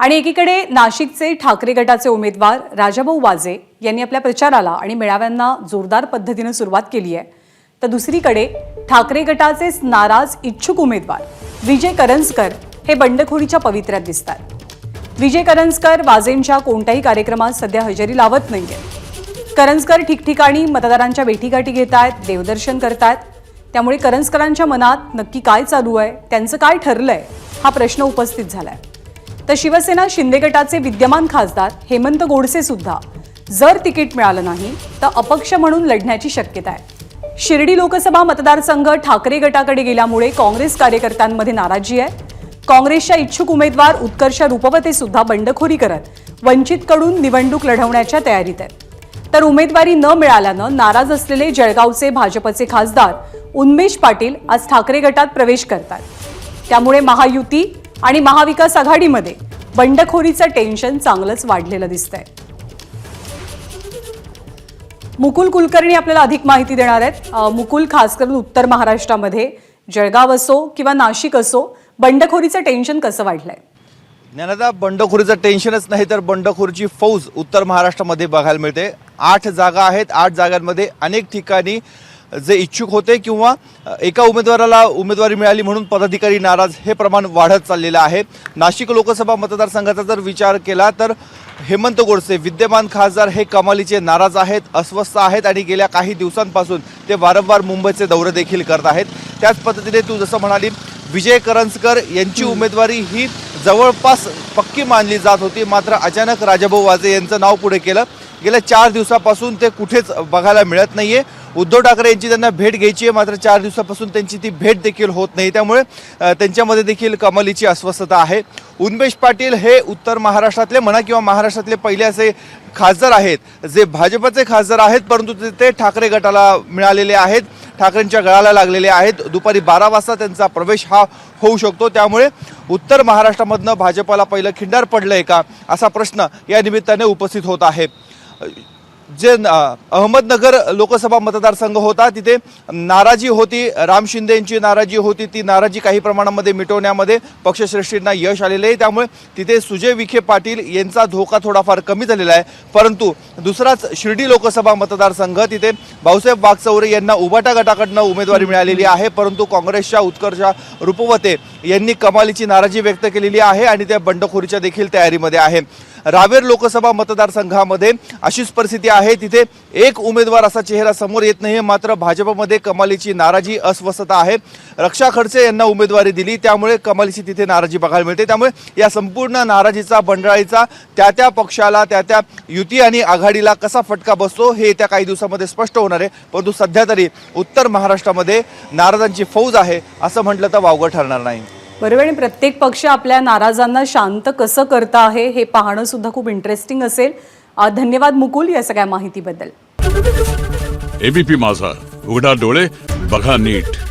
आणि एकीकडे नाशिकचे ठाकरे गटाचे उमेदवार राजाभाऊ वाजे यांनी आपल्या प्रचाराला आणि मेळाव्यांना जोरदार पद्धतीनं सुरुवात केली आहे. तर दुसरीकडे ठाकरे गटाचेच नाराज इच्छुक उमेदवार विजय करंजकर हे बंडखोरीच्या पवित्र्यात दिसतात. विजय करंजकर वाजेंच्या कोणत्याही कार्यक्रमात सध्या हजेरी लावत नाहीये. करंजकर ठिकठिकाणी मतदारांच्या भेटीगाठी घेत आहेत देवदर्शन करतायत. त्यामुळे करंजकरांच्या मनात नक्की काय चालू आहे त्यांचं काय ठरलंय हा प्रश्न उपस्थित झालाय. तर शिवसेना शिंदे गटाचे विद्यमान खासदार हेमंत गोडसे सुद्धा. जर तिकीट मिळालं नाही तर अपक्ष म्हणून लढण्याची शक्यता आहे. शिर्डी लोकसभा मतदारसंघ ठाकरे गटाकडे गेल्यामुळे काँग्रेस कार्यकर्त्यांमध्ये नाराजी आहे. काँग्रेसच्या इच्छुक उमेदवार उत्कर्ष रूपवते सुद्धा बंडखोरी करत वंचितकडून निवडणूक लढवण्याच्या तयारीत आहेत. तर उमेदवारी न मिळाल्यानं नाराज असलेले जळगावचे भाजपचे खासदार उन्मेष पाटील आज ठाकरे गटात प्रवेश करतात. त्यामुळे महायुती आणि महाविकास आघाडीमध्ये बंडखोरीचं टेन्शन चांगलंच वाढलेलं दिसतंय. मुकुल कुलकर्णी आपल्याला अधिक माहिती देणार आहेत. मुकुल खास करून उत्तर महाराष्ट्रामध्ये जळगाव असो किंवा नाशिक असो बंडखोरीचं टेन्शन कसं वाढलंय? ज्ञानदा बंडखोरीचं टेन्शनच नाही तर बंडखोरीची फौज उत्तर महाराष्ट्रामध्ये बघायला मिळते. आठ जागा आहेत. आठ जागांमध्ये अनेक ठिकाणी जे इच्छुक होते किंवा एका उमेदवाराला उमेदवारी मिळाली म्हणून पदाधिकारी नाराज हे प्रमाण वाढत चाललेलं आहे. नाशिक लोकसभा मतदारसंघाचा जर विचार केला तर हेमंत गोडसे विद्यमान खासदार हे कमालीचे नाराज आहेत अस्वस्थ आहेत आणि गेल्या काही दिवसांपासून ते वारंवार मुंबईचे दौरे देखील करत आहेत. त्याच पद्धतीने तू जसं म्हणाली विजय करंजकर यांची उमेदवारी ही जवळपास पक्की मानली जात होती. मात्र अचानक राजाभाऊ वाजे यांचं नाव पुढे केलं. गेल्या चार दिवसापासून ते कुठेच बघायला मिळत नाहीये. उद्धव ठाकरे यांची त्यांना भेट घ्यायची आहे. मात्र चार दिवसापासून त्यांची ती भेट देखील होत नाही. त्यामुळे त्यांच्यामध्ये देखील कमालीची अस्वस्थता आहे. उन्मेश पाटील हे उत्तर महाराष्ट्रातले म्हणा किंवा महाराष्ट्रातले पहिले असे खासदार आहेत जे भाजपचे खासदार आहेत परंतु ते- ते ठाकरे गटाला मिळालेले आहेत ठाकरेंच्या गळाला लागलेले आहेत. दुपारी बारा वाजता त्यांचा प्रवेश हा होऊ शकतो. त्यामुळे उत्तर महाराष्ट्रामधनं भाजपाला पहिलं खिंडार पडलंय का? असा प्रश्न या निमित्ताने उपस्थित होत आहे. जे अहमदनगर लोकसभा मतदारसंघ होता तिथे नाराजी होती राम शिंदे यांची नाराजी होती ती नाराजी काही प्रमाणामध्ये मिटवण्यामध्ये पक्षश्रेष्ठींना यश आलेले आहे. त्यामुळे तिथे सुजय विखे पाटील यांचा धोका थोडाफार कमी झालेला आहे. परंतु दुसराच शिर्डी लोकसभा मतदारसंघ तिथे भाऊसाहेब वागचौरे यांना उबाटा गटाकडनं उमेदवारी मिळालेली आहे. परंतु काँग्रेसच्या उत्कर्ष रुपवते यांनी कमालीची नाराजी व्यक्त केलेली आहे आणि त्या बंडखोरीच्या देखील तयारीमध्ये आहे. रावेर लोकसभा मतदारसंघामध्ये अशीच परिस्थिती आहे. तिथे एक उमेदवार असा चेहरा समोर येत नाही मात्र भाजपमध्ये कमालीची नाराजी अस्वस्थता आहे. रक्षा खडसे यांना उमेदवारी दिली. त्यामुळे कमालीची तिथे नाराजी बघायला मिळते. त्यामुळे या संपूर्ण नाराजीचा बंडाळीचा त्या त्या पक्षाला त्या त्या युती आणि आघाडीला कसा फटका बसतो हे येत्या काही दिवसामध्ये स्पष्ट होणार आहे. परंतु सध्या तरी उत्तर महाराष्ट्रामध्ये नाराजांची फौज आहे असं म्हटलं तर वावगं ठरणार नाही. बरोबर आणि प्रत्येक पक्ष आपल्या नाराजांना शांत कसं करता आहे हे पाहणं सुद्धा खूप इंटरेस्टिंग असेल. धन्यवाद मुकुल या सगळ्या माहितीबद्दल. एबीपी माझा. उघडा डोळे बघा नीट.